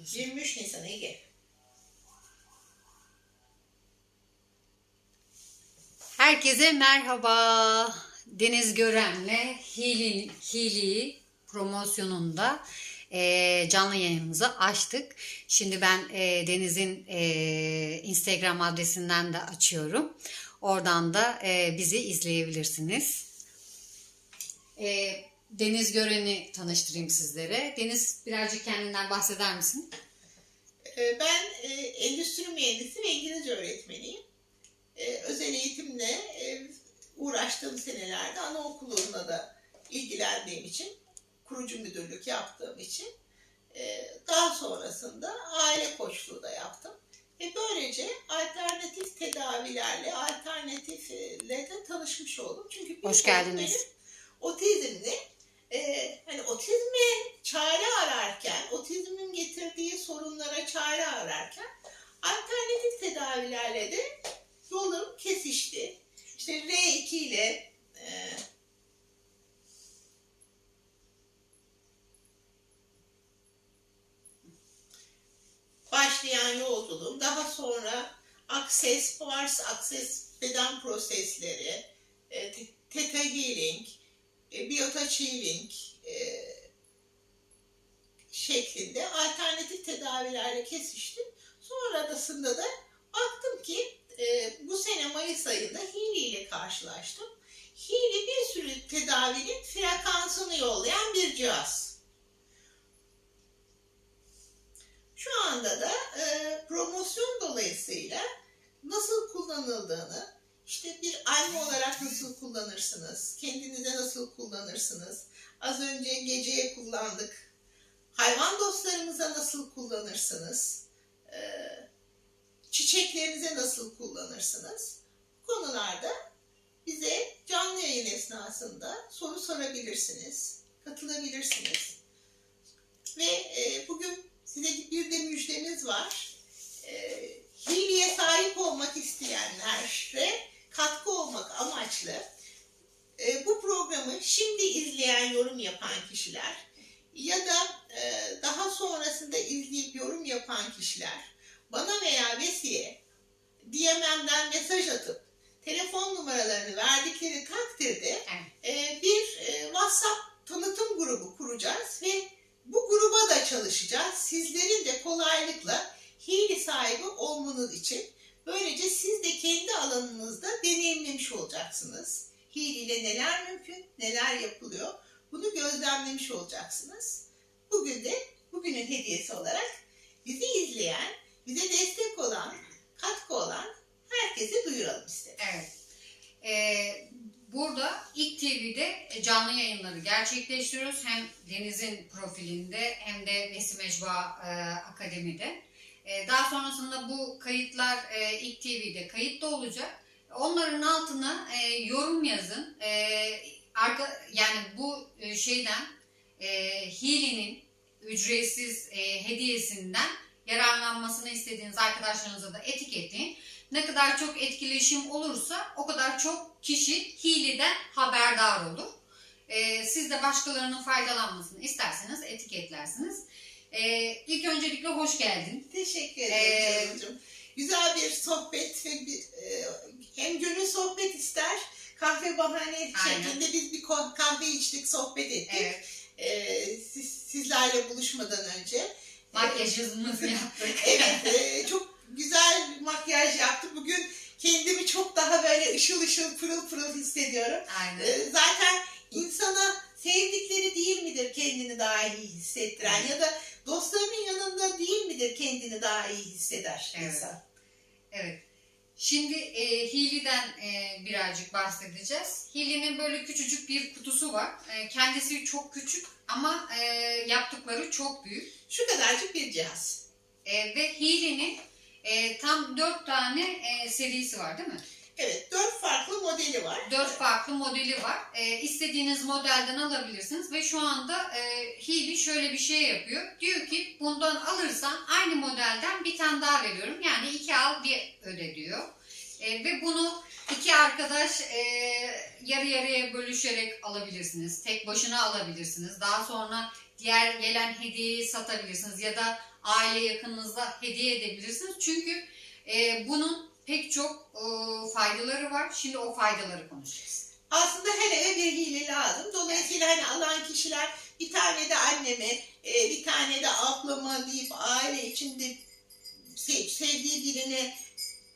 Nisan'dasın. 23 Nisan Ege. Herkese merhaba. Deniz Gören'le Hili, Hili promosyonunda e, canlı yayınımızı açtık. Şimdi ben e, Deniz'in e, Instagram adresinden de açıyorum. Oradan da e, bizi izleyebilirsiniz. E, Deniz Gören'i tanıştırayım sizlere. Deniz birazcık kendinden bahseder misin? Ee, Ben e, endüstri mühendisi ve İngilizce öğretmeniyim. Ee, Özel eğitimle e, uğraştığım senelerde anaokulunda da ilgilendiğim için, kurucu müdürlük yaptığım için e, daha sonrasında aile koçluğu da yaptım. Ve böylece alternatif tedavilerle, alternatifle de tanışmış oldum. Çünkü Hoş geldiniz. benim Otizmli, e, hani otizme çare ararken, otizmin getirdiği sorunlara çare ararken alternatif tedavilerle de yolum kesişti. İşte R2 ile e, başlayan yolculuğum daha sonra Access Pars, Access beden prosesleri, e, Theta Healing, e, Biotouch Healing e, şeklinde alternatif tedavilerle kesiştim. Sonrasında da baktım ki e, bu sene Mayıs ayında Healy ile karşılaştım. Healy bir sürü tedavinin frekansını yollayan bir cihaz. Şu anda da e, promosyon dolayısıyla nasıl kullanıldığını, işte bir anne olarak nasıl kullanırsınız, kendinize nasıl kullanırsınız, az önce geceye kullandık, hayvan dostlarımıza nasıl kullanırsınız, e, çiçeklerinize nasıl kullanırsınız, konularda bize canlı yayın esnasında soru sorabilirsiniz, katılabilirsiniz. Ve e, bugün size bir de müjdemiz var. E, Hiliye sahip olmak isteyenlere katkı olmak amaçlı e, bu programı şimdi izleyen yorum yapan kişiler ya da e, daha sonrasında izleyip yorum yapan kişiler bana veya Vesi'ye DM'den mesaj atıp telefon numaralarını verdikleri takdirde e, bir e, WhatsApp tanıtım grubu kuracağız ve bu gruba da çalışacağız. Sizlerin de kolaylıkla hile sahibi olmanız için böylece siz de kendi alanınızda deneyimlemiş olacaksınız. Hile ile neler mümkün, neler yapılıyor bunu gözlemlemiş olacaksınız. Bugün de bugünün hediyesi olarak bizi izleyen, bize destek olan, katkı olan herkese duyuralım istedim. Evet. Ee, burada İlk TV'de canlı yayınları gerçekleştiriyoruz. Hem Deniz'in profilinde hem de Nesi Mecba e, Akademi'de. E, daha sonrasında bu kayıtlar e, İlk TV'de kayıtta olacak. Onların altına e, yorum yazın. E, arka, yani bu şeyden Hili'nin ücretsiz hediyesinden yararlanmasını istediğiniz arkadaşlarınıza da etiketleyin. Ne kadar çok etkileşim olursa o kadar çok kişi Hili'den haberdar olur. Ee, siz de başkalarının faydalanmasını isterseniz etiketlersiniz. Ee, ilk öncelikle hoş geldin. Teşekkür Ee, ederim canımcığım. Güzel bir sohbet ve bir, e, hem gönül sohbet ister, kahve bahane Aynen. şeklinde biz bir ko- kahve içtik, sohbet ettik. Evet, Ee, siz, sizlerle buluşmadan önce. makyajımızı yaptık. Evet, e, çok güzel makyaj yaptım. Bugün kendimi çok daha böyle ışıl ışıl, pırıl pırıl hissediyorum. Aynen. Ee, zaten insana sevdikleri değil midir kendini daha iyi hissettiren ya da dostlarının yanında değil midir kendini daha iyi hisseder Evet. insan? Evet. Şimdi e, Hili'den e, birazcık bahsedeceğiz. Hili'nin böyle küçücük bir kutusu var. E, kendisi çok küçük ama e, yaptıkları çok büyük. Şu kadarcık bir cihaz. E, ve Hili'nin e, tam dört tane e, serisi var değil mi? Evet, dört farklı modeli var. Dört farklı modeli var. E, istediğiniz modelden alabilirsiniz ve şu anda e, Hili şöyle bir şey yapıyor. Diyor ki bundan alırsan aynı modelden bir tane daha veriyorum. Yani iki al bir öde diyor. E, ve bunu iki arkadaş e, yarı yarıya bölüşerek alabilirsiniz. Tek başına alabilirsiniz. Daha sonra diğer gelen hediyeyi satabilirsiniz ya da aile yakınınızda hediye edebilirsiniz. Çünkü e, bunun pek çok e, faydaları var. Şimdi o faydaları konuşacağız. Aslında her eve bir hile lazım. Dolayısıyla hani alan kişiler bir tane de anneme, e, bir tane de ablama deyip aile içinde sev- sevdiği birine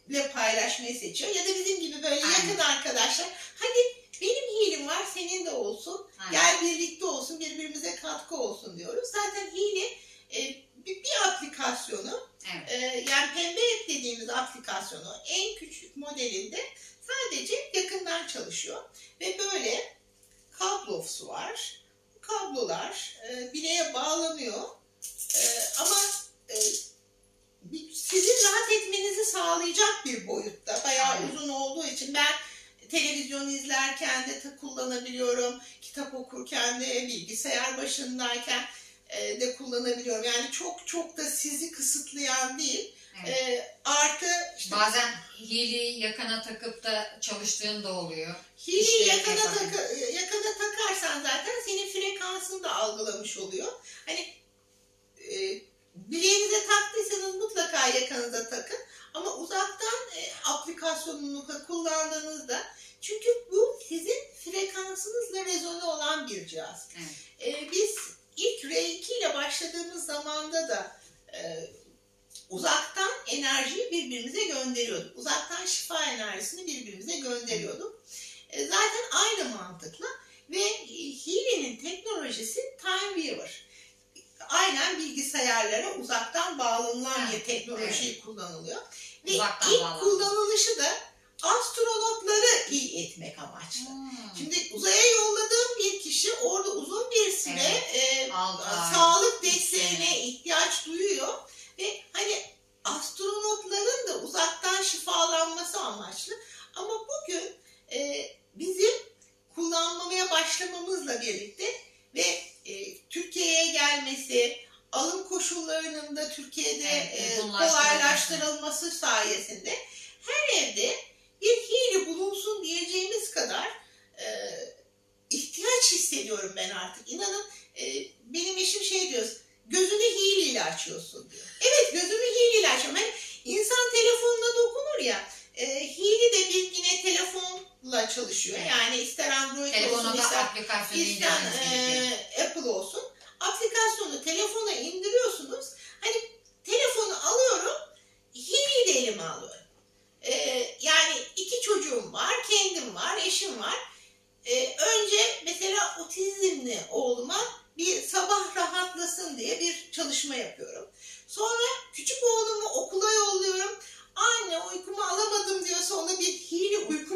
ile paylaşmayı seçiyor. Ya da bizim gibi böyle Aynen. yakın arkadaşlar. Hadi benim hilim var senin de olsun. Aynen. Gel birlikte olsun birbirimize katkı olsun diyoruz. Zaten hile e, bir, bir aplikasyonu Evet. ee, yani pembe dediğimiz aplikasyonu en küçük modelinde sadece yakından çalışıyor. Ve böyle kablosu var. Bu kablolar e, bileğe bağlanıyor. E, ama e, sizin rahat etmenizi sağlayacak bir boyutta. Bayağı uzun olduğu için ben televizyon izlerken de kullanabiliyorum. Kitap okurken de bilgisayar başındayken de kullanabiliyorum. Yani çok çok da sizi kısıtlayan değil. Evet. E, artı işte Bazen hili yakana takıp da çalıştığın da oluyor. hili yakana, takı, yakana takarsan zaten senin frekansını da algılamış oluyor. Hani e, bileğinize taktıysanız mutlaka yakanıza takın. Ama uzaktan e, aplikasyonunu da kullandığınızda çünkü bu sizin frekansınızla rezone olan bir cihaz. Evet. E, biz ilk R2 ile zamanda da e, uzaktan enerjiyi birbirimize gönderiyorduk. Uzaktan şifa enerjisini birbirimize gönderiyorduk. E, zaten aynı mantıkla ve Hile'nin teknolojisi TimeWeaver. Aynen bilgisayarlara uzaktan bağlanılan bir Evet, teknoloji kullanılıyor. Ve Uzaktan ilk bağlantı. kullanılışı da astronotları iyi etmek amaçlı. Hmm. Şimdi uzaya yolladığım bir kişi orada uzun bir süre e, Altı ay, sağlık desteğine ihtiyaç duyuyor ve hani astronotların da uzaktan şifalanması amaçlı. Ama bugün e, bizim kullanmaya başlamamızla birlikte ve e, Türkiye'ye gelmesi, alım koşullarının da Türkiye'de Evet, e, kolaylaştırılması sayesinde her evde bir hile bulunsun diyeceğimiz kadar e, ihtiyaç hissediyorum ben artık. İnanın e, benim eşim şey diyor, gözünü hileyle açıyorsun diyor. Evet gözümü hileyle açıyorum. Hani insan telefonuna dokunur ya, e, hile de bir yine telefonla çalışıyor. Yani ister Android Telefona olsun, ister İster e, Apple olsun. Aplikasyonu telefona indiriyorsunuz. Hani telefonu alıyorum, Hili'yi de elime alıyorum. E, yani iki çocuğum var, kendim var, eşim var. E, önce mesela otizmli oğluma bir sabah rahatlasın diye bir çalışma yapıyorum. Sonra küçük oğlumu okula yolluyorum. Anne uykumu alamadım diyorsa ona bir hile uyku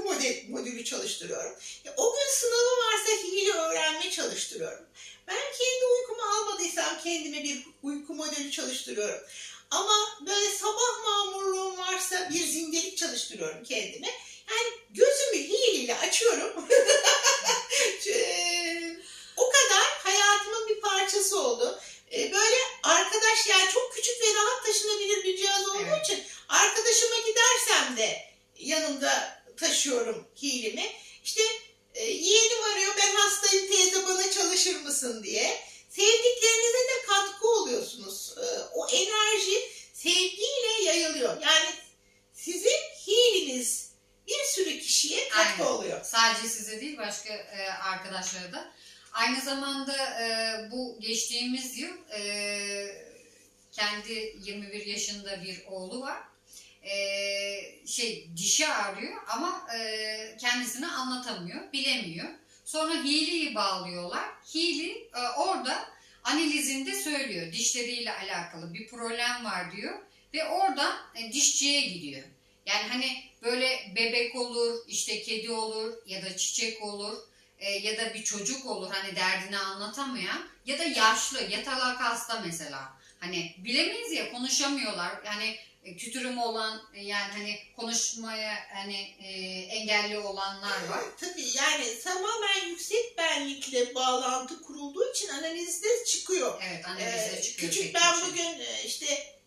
modülü çalıştırıyorum. Ya, o gün sınavı varsa hile öğrenme çalıştırıyorum. Ben kendi uykumu almadıysam kendime bir uyku modeli çalıştırıyorum. Ama böyle sabah mamurluğum varsa bir zindelik çalıştırıyorum kendime. Yani gözümü hileyle açıyorum. Eee, o kadar hayatımın bir parçası oldu. Eee, Böyle arkadaş yani çok küçük ve rahat taşınabilir bir cihaz olduğu Evet. için arkadaşıma gidersem de yanımda taşıyorum hilimi. İşte e, yeğenim arıyor ben hastayım teyze bana çalışır mısın diye. Sevdiklerinize de katkı oluyorsunuz. E, o enerji sevgiyle yayılıyor. Yani sizin hiliniz bir sürü kişiye katkı Aynen. oluyor. Sadece size değil başka e, arkadaşlara da. Aynı zamanda e, bu geçtiğimiz yıl e, kendi 21 yaşında bir oğlu var. E, şey dişi ağrıyor ama e, kendisini anlatamıyor, bilemiyor. Sonra Hili'yi bağlıyorlar. E, orada analizinde söylüyor dişleriyle alakalı bir problem var diyor ve oradan e, dişçiye gidiyor. Yani hani böyle bebek olur, işte kedi olur ya da çiçek olur e, ya da bir çocuk olur hani derdini anlatamayan ya da yaşlı yatalak hasta mesela. Hani bilemeyiz ya konuşamıyorlar. Yani e, kütürüm olan e, yani hani konuşmaya hani e, engelli olanlar var. Tabii yani tamamen yüksek benlikle bağlantı kurulduğu için analizde çıkıyor. Evet analizde Ee, çıkıyor. küçük ben şey. bugün e, işte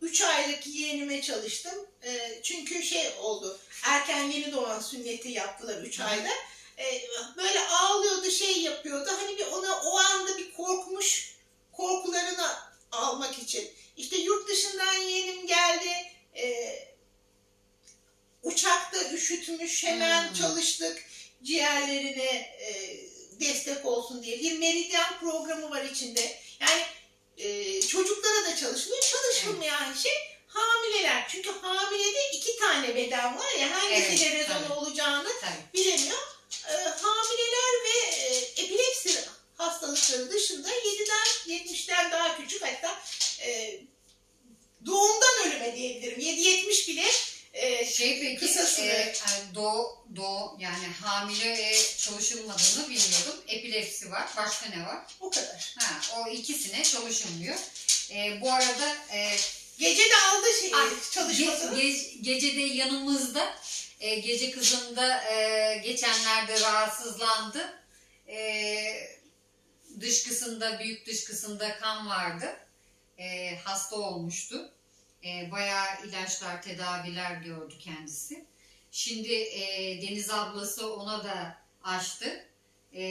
3 aylık yeğenime çalıştım. E, çünkü şey oldu. Erken yeni doğan sünneti yaptılar 3 Hı. ayda. e, böyle ağlıyordu, şey yapıyordu. Hani bir ona o anda bir korkmuş korkularını almak için. İşte yurt dışından yeğenim geldi. e, uçakta üşütmüş hemen Hmm. çalıştık ciğerlerine e, destek olsun diye. Bir meridyen programı var içinde. Yani e, çocuklara da çalışılıyor. Çalışılmayan şey hamileler. Çünkü hamilede iki tane beden var ya hangisiyle Evet, tabii. olacağını Tabii. bilemiyor. E, hamileler ve e, epilepsi hastalıkları dışında 7'den 70'ten daha küçük hatta e, doğumdan ölüme diyebilirim. 7-70 bile e, Şey peki, Kısa süre. e, yani doğu, doğu yani hamile ve çalışılmadığını bilmiyordum. Epilepsi var. Başka ne var? o kadar. Ha, o ikisine çalışılmıyor. E, bu arada e, Gece de aldı şey, Ay, çalışmasını. ge- ge- gecede yanımızda e, gece kızında e, geçenlerde rahatsızlandı. E, dışkısında, büyük dışkısında kan vardı. E, hasta olmuştu. E, bayağı ilaçlar, tedaviler gördü kendisi. Şimdi e, Deniz ablası ona da açtı. E,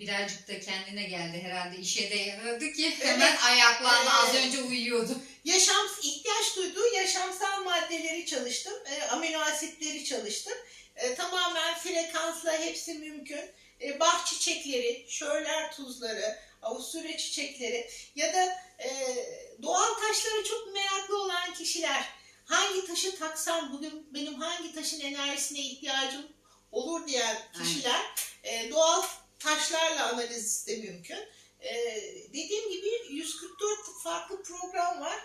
birazcık da kendine geldi. Herhalde işe de yaradı ki hemen ayaklandı. Az Evet. önce uyuyordu. Yaşam ihtiyaç duyduğu yaşamsal maddeleri çalıştım. E, amino asitleri çalıştım. E, tamamen frekansla hepsi mümkün. E, bah çiçekleri, şörler tuzları, avusturya çiçekleri ya da e, doğal taşlara çok meraklı olan kişiler hangi taşı taksam bugün benim hangi taşın enerjisine ihtiyacım olur diyen kişiler e, doğal taşlarla analiz de mümkün. E, dediğim gibi 144 farklı program var.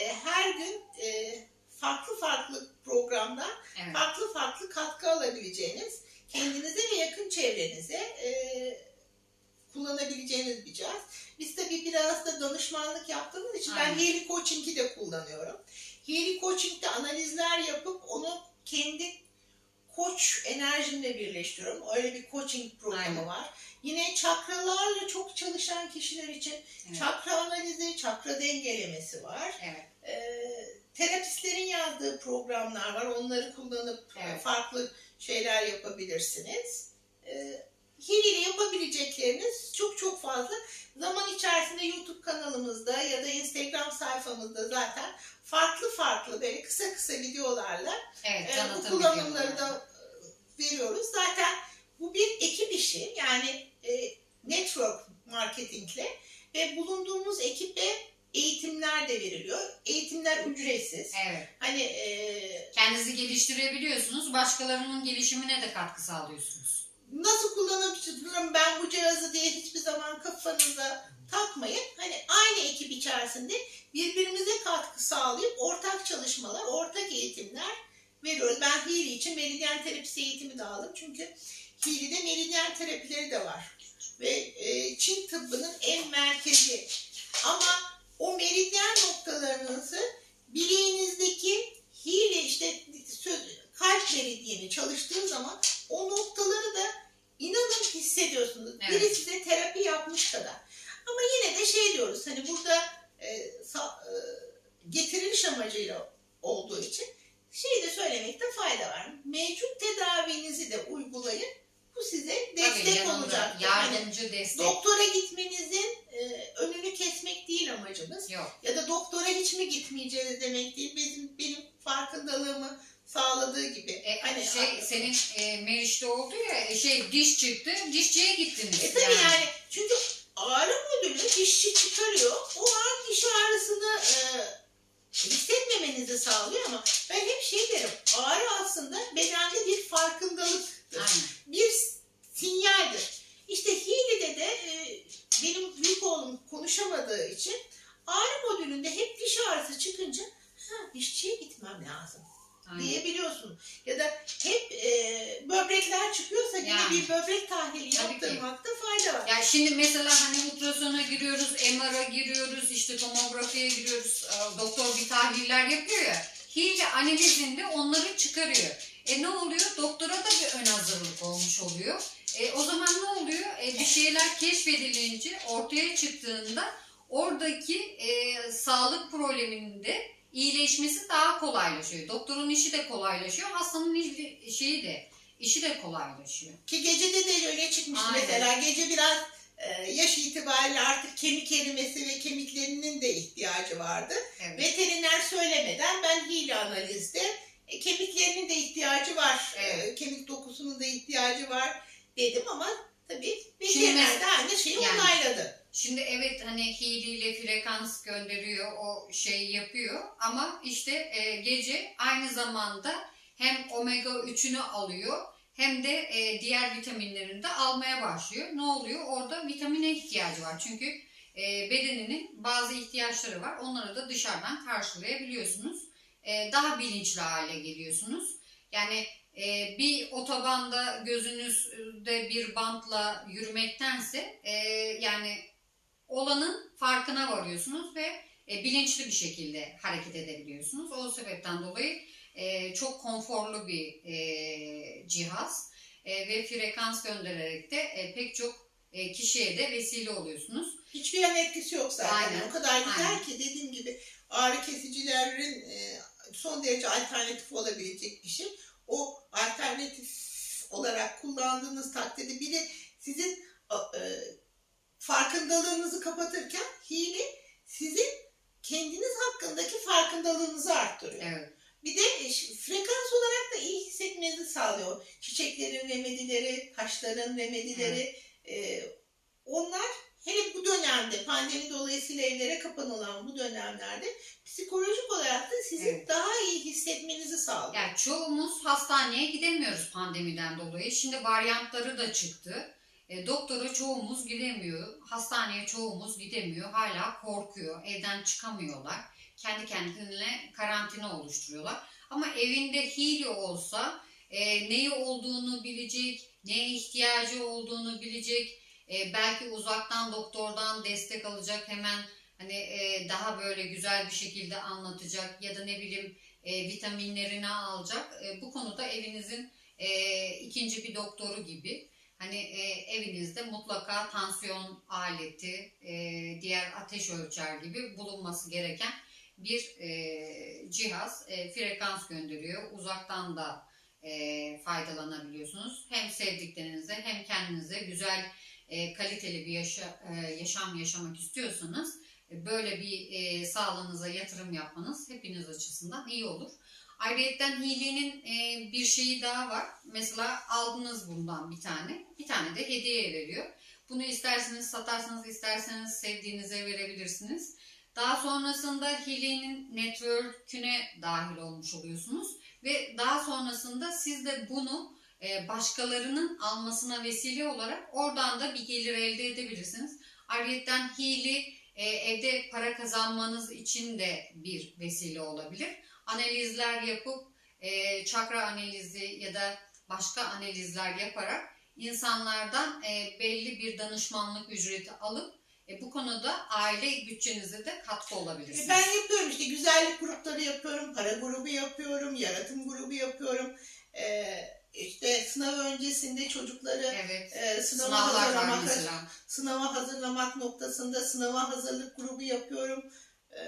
E, her gün e, farklı farklı programdan Evet. farklı farklı katkı alabileceğiniz, kendinize ve yakın çevrenize e, kullanabileceğiniz bir cihaz. Biz tabii biraz da danışmanlık yaptığımız için ben Aynen. Healy Coaching'i de kullanıyorum. Healy Coaching'de analizler yapıp onu kendi koç enerjimle birleştiriyorum. Öyle bir coaching programı Aynen. var. Yine çakralarla çok çalışan kişiler için Evet. çakra analizi, çakra dengelemesi var. Evet. Ee, terapistlerin yazdığı programlar var. Onları kullanıp e, Evet. farklı şeyler yapabilirsiniz. Ee, Hil ile yapabilecekleriniz çok çok fazla. Zaman içerisinde YouTube kanalımızda ya da Instagram sayfamızda zaten farklı farklı böyle kısa kısa videolarla Evet, e, bu kullanımları da e, veriyoruz. Zaten bu bir ekip işi. Yani e, network marketingle ve bulunduğumuz ekibe eğitimler de veriliyor. Eğitimler ücretsiz. Evet. Hani e, Kendinizi geliştirebiliyorsunuz. Başkalarının gelişimine de katkı sağlıyorsunuz. nasıl kullanabilirim ben bu cihazı diye hiçbir zaman kafanıza takmayın. Hani aynı ekip içerisinde birbirimize katkı sağlayıp ortak çalışmalar, ortak eğitimler veriyoruz. Ben Hili için meridyen terapisi eğitimi de aldım. Çünkü Hili'de meridyen terapileri de var. Ve e, Çin tıbbının en merkezi. Ama o meridyen noktalarınızı bileğinizdeki Hili işte kalp meridyeni çalıştığı zaman o noktaları da inanın hissediyorsunuz. Evet. Biri size terapi yapmış kadar. Ama yine de şey diyoruz hani burada e, sa- e, getiriliş amacıyla olduğu için şeyi de söylemekte fayda var. Mevcut tedavinizi de uygulayın. Bu size destek Tabii yanında olacak. Hani yardımcı destek. doktora gitmenizin Yok. Ya da doktora hiç mi gitmeyeceğiz demek değil. Bizim benim farkındalığımı sağladığı gibi. E, Hani şey senin e, Meriç'te oldu ya e, şey diş çıktı. Dişçiye gittiniz. E tabii yani. çünkü ağrı modülü dişçi çıkarıyor. O an diş ağrısını e, hissetmemenizi sağlıyor ama ben hep şey derim. Ağrı aslında bedende bir farkındalıktır. Aynen. Bir sinyaldir. İşte Hili'de de e, benim büyük oğlum konuşamadığı için ağrı modülünde hep diş ağrısı çıkınca ha dişçiye gitmem lazım Aynen. diyebiliyorsun. Ya da hep e, böbrekler çıkıyorsa yine Yani. bir böbrek tahlili Tabii ki. yaptırmakta fayda var. Ya şimdi mesela hani ultrasona giriyoruz, MR'a giriyoruz, işte tomografiye giriyoruz. e, Doktor bir tahliller yapıyor ya. Hile analizinde onları çıkarıyor. E ne oluyor? Doktora da bir ön hazırlık olmuş oluyor. E, o zaman ne oluyor? E, bir şeyler keşfedilince ortaya çıktığında oradaki e, sağlık probleminde iyileşmesi daha kolaylaşıyor. Doktorun işi de kolaylaşıyor, hastanın işi- şeyi de işi de kolaylaşıyor. Ki gecede de öyle çıkmıştı Aynen. mesela. Gece biraz e, yaş itibariyle artık kemik erimesi ve kemiklerinin de ihtiyacı vardı. Evet. Veteriner söylemeden ben hile analizde e, kemiklerinin de ihtiyacı var. e, Evet. kemik dokusunun da ihtiyacı var dedim ama tabii veteriner de aynı şeyi yani- onayladı. Şimdi evet hani hiliyle frekans gönderiyor, o şeyi yapıyor ama işte e, gece aynı zamanda hem omega 3'ünü alıyor hem de e, diğer vitaminlerini de almaya başlıyor. Ne oluyor? Orada vitamine ihtiyacı var. Çünkü e, bedeninin bazı ihtiyaçları var. Onları da dışarıdan karşılayabiliyorsunuz. E, daha bilinçli hale geliyorsunuz. Yani e, bir otobanda gözünüzde bir bantla yürümektense e, yani olanın farkına varıyorsunuz ve e, bilinçli bir şekilde hareket edebiliyorsunuz. O sebepten dolayı e, çok konforlu bir e, cihaz E, ve frekans göndererek de e, pek çok e, kişiye de vesile oluyorsunuz. Hiçbir yan etkisi yok zaten. Aynen. O kadar güzel Aynen. ki dediğim gibi ağrı kesicilerin e, son derece alternatif olabilecek bir şey. O alternatif olarak kullandığınız takdirde bir de sizin e, farkındalığınızı kapatırken hile sizin kendiniz hakkındaki farkındalığınızı arttırıyor. Evet. Bir de e, frekans olarak da iyi hissetmenizi sağlıyor. Çiçeklerin remedileri, taşların remedileri e, onlar hele bu dönemde pandemi dolayısıyla evlere kapanılan bu dönemlerde psikolojik olarak da sizin Evet. daha iyi hissetmenizi sağlıyor. Yani çoğumuz hastaneye gidemiyoruz pandemiden dolayı. Şimdi varyantları da çıktı. E, doktora çoğumuz gidemiyor. Hastaneye çoğumuz gidemiyor. Hala korkuyor. Evden çıkamıyorlar. Kendi kendine karantina oluşturuyorlar. Ama evinde hile olsa e, neyi olduğunu bilecek, neye ihtiyacı olduğunu bilecek. E, belki uzaktan doktordan destek alacak hemen hani e, daha böyle güzel bir şekilde anlatacak ya da ne bileyim e, vitaminlerini alacak. E, bu konuda evinizin e, ikinci bir doktoru gibi. Hani e, evinizde mutlaka tansiyon aleti, e, diğer ateş ölçer gibi bulunması gereken bir e, cihaz. E, frekans gönderiyor. Uzaktan da e, faydalanabiliyorsunuz. Hem sevdiklerinize hem kendinize güzel, e, kaliteli bir yaşa, e, yaşam yaşamak istiyorsanız e, böyle bir e, sağlığınıza yatırım yapmanız hepiniz açısından iyi olur. Ayrıca hilenin e, bir şeyi daha var. Mesela aldınız bundan bir tane. Bir tane de hediye veriyor. Bunu isterseniz satarsanız isterseniz sevdiğinize verebilirsiniz. Daha sonrasında hilenin network'üne dahil olmuş oluyorsunuz. Ve daha sonrasında siz de bunu e, başkalarının almasına vesile olarak oradan da bir gelir elde edebilirsiniz. Ayrıca hile e, evde para kazanmanız için de bir vesile olabilir. Analizler yapıp e, çakra analizi ya da başka analizler yaparak insanlardan e, belli bir danışmanlık ücreti alıp e, bu konuda aile bütçenize de katkı olabilirsiniz. E, Ben yapıyorum işte güzellik grupları yapıyorum, para grubu yapıyorum, yaratım grubu yapıyorum. Ee, işte sınav öncesinde çocukları evet. e, sınava Sınavlar hazırlamak, sınava hazırlamak noktasında sınava hazırlık grubu yapıyorum. Ee,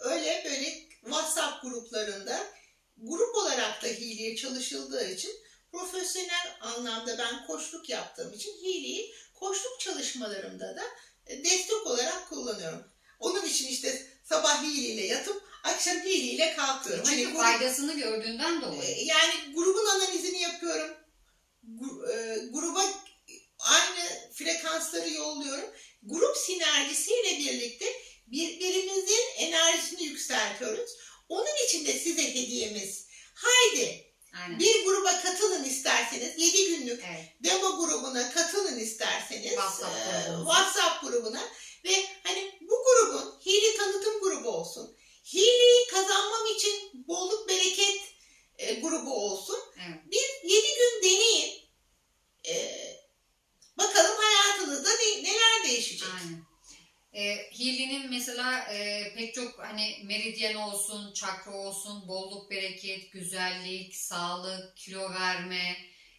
öyle böyle WhatsApp gruplarında grup olarak da hileye çalışıldığı için profesyonel anlamda ben koçluk yaptığım için hileyi koçluk çalışmalarımda da e, destek olarak kullanıyorum. Onun için işte sabah hileyle yatıp akşam hileyle kalkıyorum. Çünkü Hani grup- faydasını gördüğünden e, dolayı. Yani grubun analizini yapıyorum. Gru- e, gruba aynı frekansları yolluyorum. Grup sinerjisiyle birlikte birbirimizin enerjisini yükseltiyoruz. Onun için de size hediyemiz. Haydi Aynen. bir gruba katılın isterseniz 7 günlük Evet. demo grubuna katılın isterseniz WhatsApp e. WhatsApp grubuna ve hani bu grubun hile tanıtım grubu olsun. Hileyi kazanmam için bolluk bereket e, grubu olsun. Evet. Bir 7 gün deneyin. E, bakalım hayatınızda ne- neler değişecek. Aynen. E, Healy'nin mesela e, pek çok hani meridyen olsun, çakra olsun, bolluk, bereket, güzellik, sağlık, kilo verme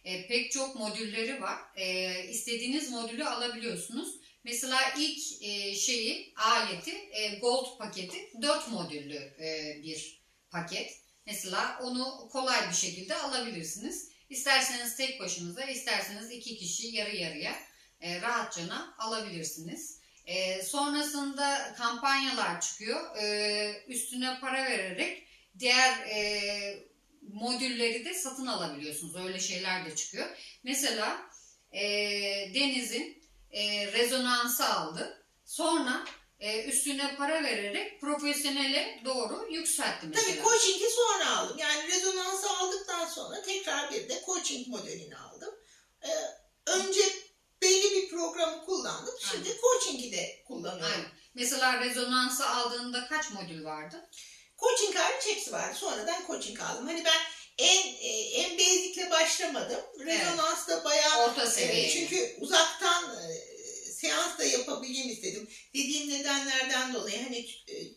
e, pek çok modülleri var. E, istediğiniz modülü alabiliyorsunuz. Mesela ilk e, şeyi, aleti, e, gold paketi 4 modüllü e, bir paket. Mesela onu kolay bir şekilde alabilirsiniz. İsterseniz tek başınıza, isterseniz iki kişi yarı yarıya e, rahatçana alabilirsiniz. E, sonrasında kampanyalar çıkıyor. E, üstüne para vererek diğer e, modülleri de satın alabiliyorsunuz. Öyle şeyler de çıkıyor. Mesela e, Deniz'in e, rezonansı aldı. Sonra e, üstüne para vererek profesyonele doğru yükseltti mesela. Tabii coaching'i sonra aldım. Yani rezonansı aldıktan sonra tekrar bir de coaching modelini aldım. Ee, önce belli bir programı kullandım. Şimdi coaching'i de kullanıyorum. Aynen. Mesela rezonansı aldığında kaç modül vardı? Coaching hariç hepsi vardı. Sonradan coaching aldım. Hani ben en e, en basic'le başlamadım. Rezonansta bayağı Orta seviye. e, çünkü uzaktan e, seans da yapabileyim istedim. Dediğim nedenlerden dolayı hani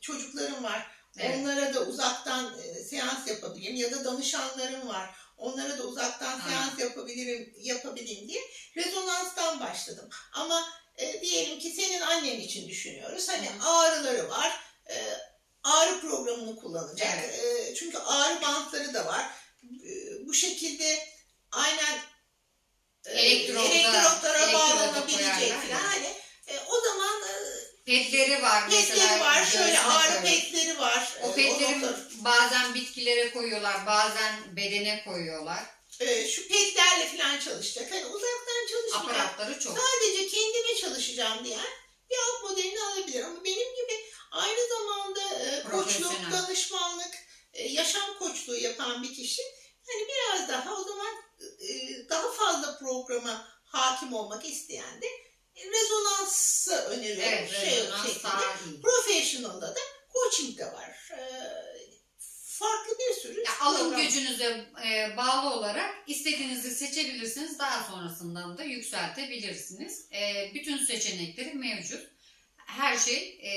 çocuklarım var. Evet. Onlara da uzaktan seans yapabileyim ya da danışanlarım var. Onlara da uzaktan Aynen. seans yapabilirim yapabileyim diye rezonanstan başladım. Ama e, diyelim ki senin annen için düşünüyoruz. Hani Hı. ağrıları var. Ağrı programını kullanacak. Evet. E, çünkü ağrı bantları da var. E, bu şekilde aynen e, elektrotlara elektroda bağlanabilecek falan. Hani e, o zaman e, Petleri var mesela. petleri var. Şöyle ağrı petleri var. O E, petleri sonra- bazen bitkilere koyuyorlar, bazen bedene koyuyorlar. e, şu petlerle falan çalışacak. Hani uzaktan çalışmayacak. Aparatları çok. Sadece kendime çalışacağım diyen bir alt modelini alabilir. Ama benim gibi aynı zamanda e, koçluk, danışmanlık, e, yaşam koçluğu yapan bir kişi hani biraz daha o zaman e, daha fazla programa hakim olmak isteyen de e, rezonansı öneriyorum. Evet, şey rezonans şeklinde. Professional'da da coaching de var. E, farklı bir sürü Ya, alım program. gücünüze e, bağlı olarak istediğinizi seçebilirsiniz. Daha sonrasından da yükseltebilirsiniz. E, bütün seçenekleri mevcut. Her şey e,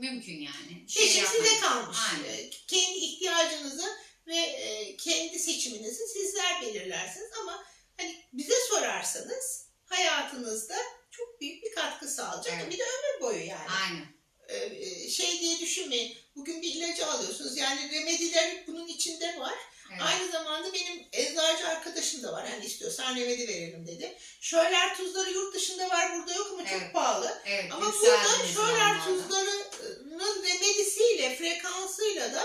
mümkün yani. Şey Seçim size kalmış. Aynen. Ee, Kendi ihtiyacınızı ve e, kendi seçiminizi sizler belirlersiniz ama hani bize sorarsanız hayatınızda çok büyük bir katkı sağlayacak. Evet. Bir de ömür boyu yani. Aynen. Ee, Şey diye düşünmeyin. Bugün bir ilacı alıyorsunuz. Yani remediler bunun içinde var. Evet. Aynı zamanda benim eczacı arkadaşım da var. Hani istiyorsan remedi verelim dedi. Şöler tuzları yurt dışında var burada yok ama çok Evet. pahalı. evet, Ama burada şöler tuzlarının remedisiyle, frekansıyla da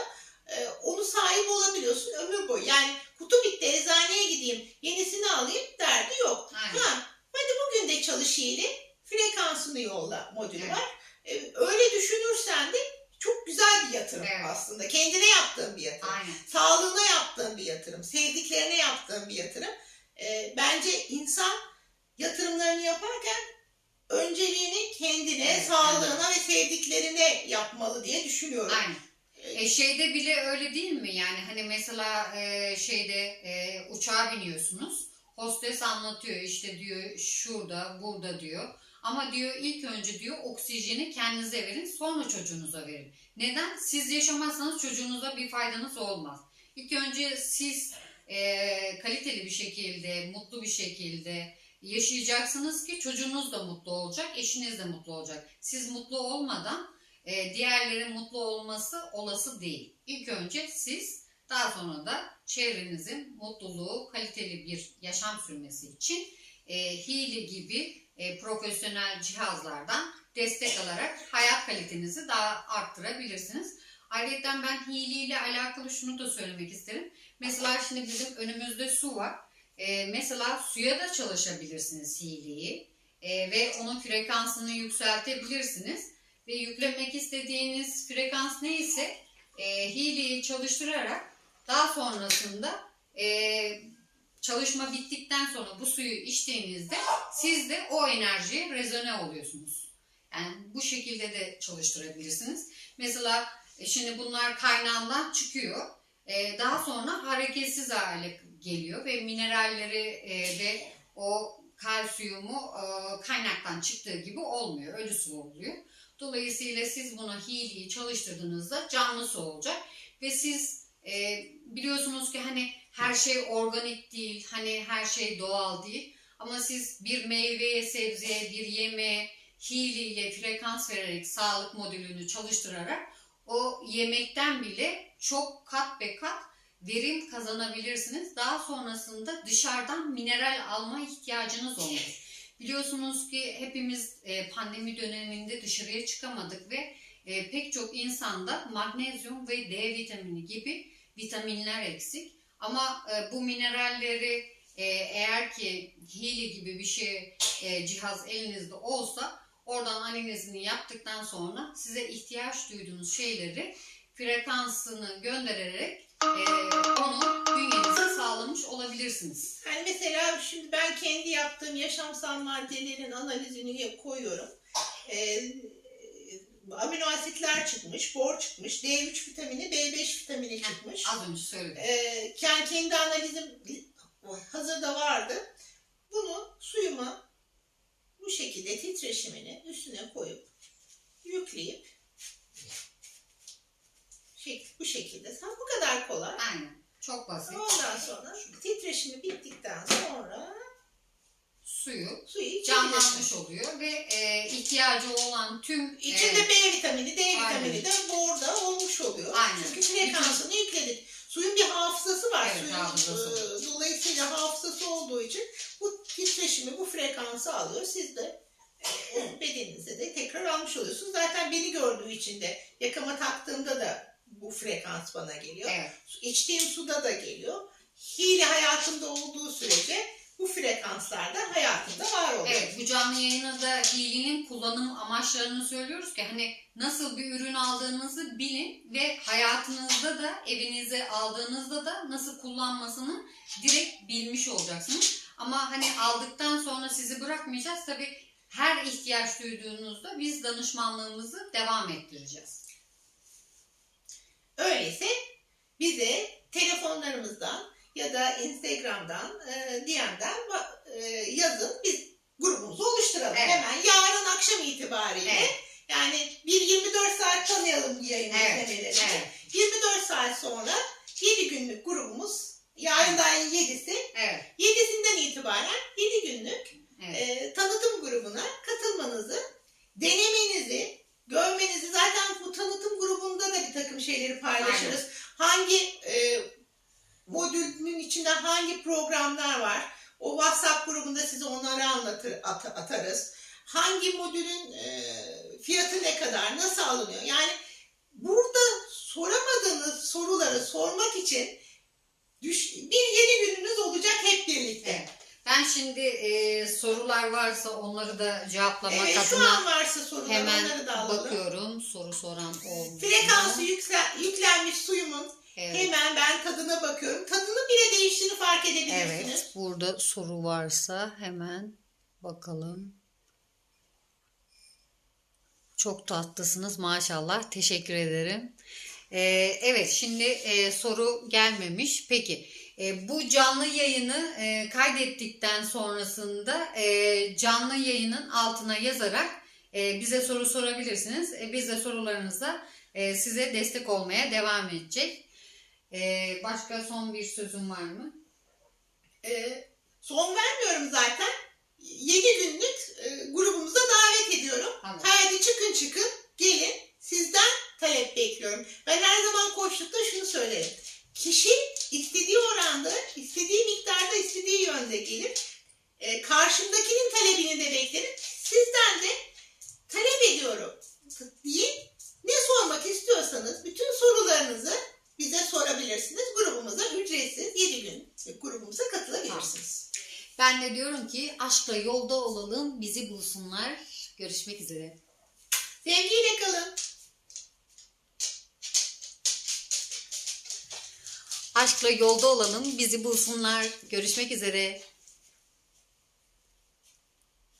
e, onu sahip olabiliyorsun ömür boyu. Yani kutu bitti eczaneye gideyim, yenisini alayım derdi yok. Aynen. Ha, hadi bugün de çalış iyili, frekansını yolla modülü Evet. var. E, öyle düşünürsen de çok güzel bir yatırım Evet. aslında. Kendine yaptığın bir yatırım. Aynen. Sağlığına yaptığın bir yatırım, sevdiklerine yaptığın bir yatırım. Ee, bence insan yatırımlarını yaparken önceliğini kendine, Evet, sağlığına ve sevdiklerine yapmalı diye düşünüyorum. Aynen. E şeyde bile öyle değil mi? Yani hani mesela e, şeyde e, uçağa biniyorsunuz. Hostes anlatıyor işte diyor şurada, burada diyor. Ama diyor ilk önce diyor oksijeni kendinize verin sonra çocuğunuza verin. Neden? Siz yaşamazsanız çocuğunuza bir faydanız olmaz. İlk önce siz e, kaliteli bir şekilde, mutlu bir şekilde yaşayacaksınız ki çocuğunuz da mutlu olacak, eşiniz de mutlu olacak. Siz mutlu olmadan e, diğerlerin mutlu olması olası değil. İlk önce siz daha sonra da çevrenizin mutluluğu, kaliteli bir yaşam sürmesi için e, Healy gibi e, profesyonel cihazlardan destek alarak hayat kalitenizi daha arttırabilirsiniz. Ayrıca ben Healy ile alakalı şunu da söylemek isterim. Mesela şimdi bizim önümüzde su var. E, mesela suya da çalışabilirsiniz Healy'yi E, ve onun frekansını yükseltebilirsiniz ve yüklemek istediğiniz frekans neyse e, Healy'yi çalıştırarak daha sonrasında e, çalışma bittikten sonra bu suyu içtiğinizde siz de o enerjiye rezone oluyorsunuz. Yani bu şekilde de çalıştırabilirsiniz. Mesela e, şimdi bunlar kaynağından çıkıyor. E, daha sonra hareketsiz hale geliyor ve mineralleri e, ve o kalsiyumu kaynaktan çıktığı gibi olmuyor. Ölü su oluyor. Dolayısıyla siz bunu Healy'yi çalıştırdığınızda canlı su olacak ve siz e, biliyorsunuz ki hani her şey organik değil, hani her şey doğal değil. Ama siz bir meyveye, sebzeye, bir yemeğe Healy ile frekans vererek sağlık modülünü çalıştırarak o yemekten bile çok kat be kat verim kazanabilirsiniz. Daha sonrasında dışarıdan mineral alma ihtiyacınız olmaz. Biliyorsunuz ki hepimiz e, pandemi döneminde dışarıya çıkamadık ve e, pek çok insanda magnezyum ve D vitamini gibi vitaminler eksik. Ama e, bu mineralleri e, eğer ki hili gibi bir şey e, cihaz elinizde olsa oradan analizini yaptıktan sonra size ihtiyaç duyduğunuz şeyleri frekansını göndererek e, onu bünyenize sağlamış olabilirsiniz. Yani mesela şimdi ben kendi yaptığım yaşamsal maddelerin analizini koyuyorum. Ee, amino asitler çıkmış, bor çıkmış, D3 vitamini, B5 vitamini çıkmış. Az önce söyledim. Ee, yani kendi analizim hazırda vardı. Bunu suyuma bu şekilde titreşimini üstüne koyup yükleyip şek- bu şekilde. Sen bu kadar kolay. Aynen. Çok basit. Ondan sonra titreşimi bittikten sonra Suyu suyu canlanmış oluyor ve e, ihtiyacı olan tüm İçinde e, B vitamini, D vitamini de borda olmuş oluyor. Aynen. Çünkü frekansını yükledik. Suyun bir hafızası var. Evet, Suyun hafızası. e, dolayısıyla hafızası olduğu için bu titreşimi, bu frekansı alıyor. Siz de e, bedeninize de tekrar almış oluyorsunuz. Zaten beni gördüğü için de yakama taktığımda da bu frekans bana geliyor. evet, İçtiğim suda da geliyor. Hile hayatımda olduğu sürece bu frekanslar da hayatımda var oluyor. evet bu canlı yayında hilinin kullanım amaçlarını söylüyoruz ki hani nasıl bir ürün aldığınızı bilin ve hayatınızda da evinize aldığınızda da nasıl kullanmasını direkt bilmiş olacaksınız. Ama hani aldıktan sonra sizi bırakmayacağız. Tabii her ihtiyaç duyduğunuzda biz danışmanlığımızı devam ettireceğiz. Öyleyse bize telefonlarımızdan ya da Instagram'dan, e, DM'den e, yazın. Biz grubumuzu oluşturalım. Evet. Hemen yarın akşam itibariyle. Evet. Yani bir 24 saat tanıyalım yayın Evet, izlemelerini. evet, 24 saat sonra 7 günlük grubumuz, yarın da ayın 7'si. evet, 7'sinden itibaren 7 günlük evet. e, tanıtım grubuna katılmanızı, denemenizi, görmenizi zaten bu tanıtım grubunda da bir takım şeyleri paylaşırız. Hangi e, modülün içinde hangi programlar var? O WhatsApp grubunda size onları anlatır, at- atarız. Hangi modülün e, fiyatı ne kadar, nasıl alınıyor? Yani burada soramadığınız soruları sormak için düş, bir yeni gününüz olacak hep birlikte. Evet. Ben şimdi e, sorular varsa onları da cevaplamak Evet, şu adına an varsa sorular hemen onları da alalım. bakıyorum. Soru soran olmuş. Frekansı mu? yüksel, yüklenmiş suyumun Evet. hemen ben tadına bakıyorum. Tadının bile değiştiğini fark edebilirsiniz. Evet. Burada soru varsa hemen bakalım. Çok tatlısınız maşallah. Teşekkür ederim. Ee, evet şimdi e, soru gelmemiş. Peki e, bu canlı yayını e, kaydettikten sonrasında e, canlı yayının altına yazarak e, bize soru sorabilirsiniz. E, biz de sorularınıza e, size destek olmaya devam edecek. E, başka son bir sözüm var mı? Ee, son vermiyorum zaten. 7 günlük e, grubumuza davet ediyorum. Tamam. Haydi çıkın çıkın gelin. Sizden talep bekliyorum. Ben her zaman koştukta şunu söylerim. Kişi istediği oranda, istediği miktarda, istediği yönde gelir. E, karşımdakinin talebini de beklerim. Sizden de talep ediyorum deyin. Ne sormak istiyorsanız bütün sorularınızı bize sorabilirsiniz. Grubumuza ücretsiz 7 gün grubumuza katılabilirsiniz. Ben de diyorum ki aşkla yolda olalım, bizi bulsunlar. Görüşmek üzere. Sevgiyle kalın. Aşkla yolda olalım, bizi bulsunlar. Görüşmek üzere.